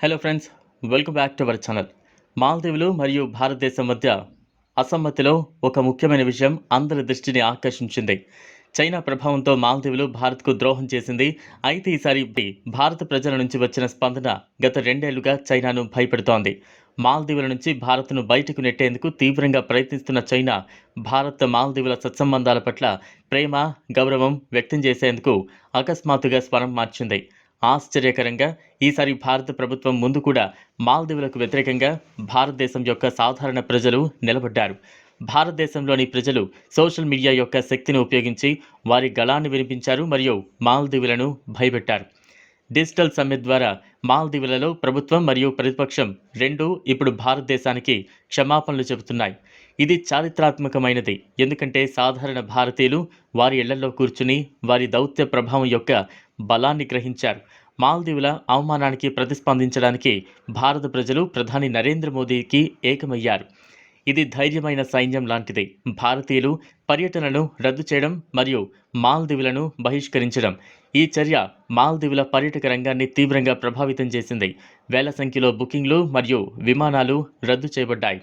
Hello friends welcome back to our channel మాల్దీవులు మరియు భారతదేశం మధ్య అసమ్మతిలో ఒక ముఖ్యమైన విషయం అందరి దృష్టిని ఆకర్షించింది. చైనా ప్రభావంతో మాల్దీవులు భారత్కు ద్రోహం చేసింది. అయితే ఈసారి భారత ప్రజల నుంచి వచ్చిన స్పందన గత రెండేళ్ళుగా చైనాను భయపెడుతోంది. మాల్దీవుల నుంచి భారత్ను బయటకు నెట్టేందుకు తీవ్రంగా ప్రయత్నిస్తున్న చైనా భారత్ మాల్దీవుల సత్సంబంధాల పట్ల ప్రేమ గౌరవం వ్యక్తం చేసేందుకు అకస్మాత్తుగా స్వరం మార్చింది. ఆశ్చర్యకరంగా ఈసారి భారత ప్రభుత్వం ముందు కూడా మాల్దీవులకు వ్యతిరేకంగా భారతదేశం యొక్క సాధారణ ప్రజలు నిలబడ్డారు. భారతదేశంలోని ప్రజలు సోషల్ మీడియా యొక్క శక్తిని ఉపయోగించి వారి గళాన్ని వినిపించారు మరియు మాల్దీవులను భయపెట్టారు. డిజిటల్ సమ్మె ద్వారా మాల్దీవులలో ప్రభుత్వం మరియు ప్రతిపక్షం రెండూ ఇప్పుడు భారతదేశానికి క్షమాపణలు చెబుతున్నాయి. ఇది చారిత్రాత్మకమైనది. ఎందుకంటే సాధారణ భారతీయులు వారి ఇళ్ళలో కూర్చుని వారి దౌత్య ప్రభావం యొక్క బలాన్ని గ్రహించారు. మాల్దీవుల అవమానానికి ప్రతిస్పందించడానికి భారత ప్రజలు ప్రధాని నరేంద్ర మోదీకి ఏకమయ్యారు. ఇది ధైర్యమైన సైన్యం లాంటిది. భారతీయులు పర్యటనను రద్దు చేయడం మరియు మాల్దీవులను బహిష్కరించడం. ఈ చర్య మాల్దీవుల పర్యాటక రంగాన్ని తీవ్రంగా ప్రభావితం చేసింది. వేల సంఖ్యలో బుకింగ్లు మరియు విమానాలు రద్దు చేయబడ్డాయి.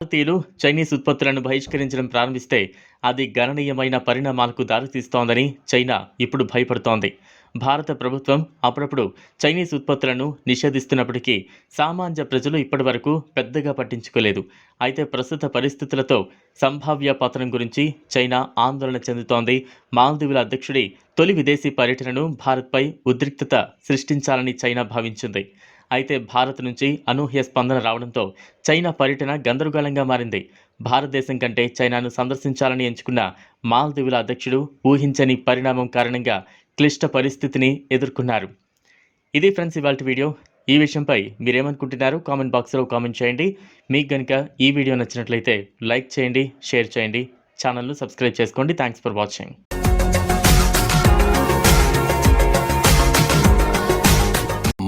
భారతీయులు చైనీస్ ఉత్పత్తులను బహిష్కరించడం ప్రారంభిస్తే అది గణనీయమైన పరిణామాలకు దారితీస్తోందని చైనా ఇప్పుడు భయపడుతోంది. భారత ప్రభుత్వం అప్పుడప్పుడు చైనీస్ ఉత్పత్తులను నిషేధిస్తున్నప్పటికీ సామాన్య ప్రజలు ఇప్పటివరకు పెద్దగా పట్టించుకోలేదు. అయితే ప్రస్తుత పరిస్థితులతో సంభావ్య పతనం గురించి చైనా ఆందోళన చెందుతోంది. మాల్దీవుల అధ్యక్షుడి తొలి విదేశీ పర్యటనను భారత్పై ఉద్రిక్తత సృష్టించాలని చైనా భావించింది. అయితే భారత్ నుంచి అనూహ్య స్పందన రావడంతో చైనా పర్యటన గందరగోళంగా మారింది. భారతదేశం కంటే చైనాను సందర్శించాలని ఎంచుకున్న మాల్దీవుల అధ్యక్షుడు ఊహించని పరిణామం కారణంగా క్లిష్ట పరిస్థితిని ఎదుర్కొన్నారు. ఇది ఫ్రెండ్స్ ఇవాళ వీడియో. ఈ విషయంపై మీరేమనుకుంటున్నారు కామెంట్ బాక్స్లో కామెంట్ చేయండి. మీకు కనుక ఈ వీడియో నచ్చినట్లయితే లైక్ చేయండి షేర్ చేయండి. ఛానల్ను సబ్స్క్రైబ్ చేసుకోండి. Thanks for watching.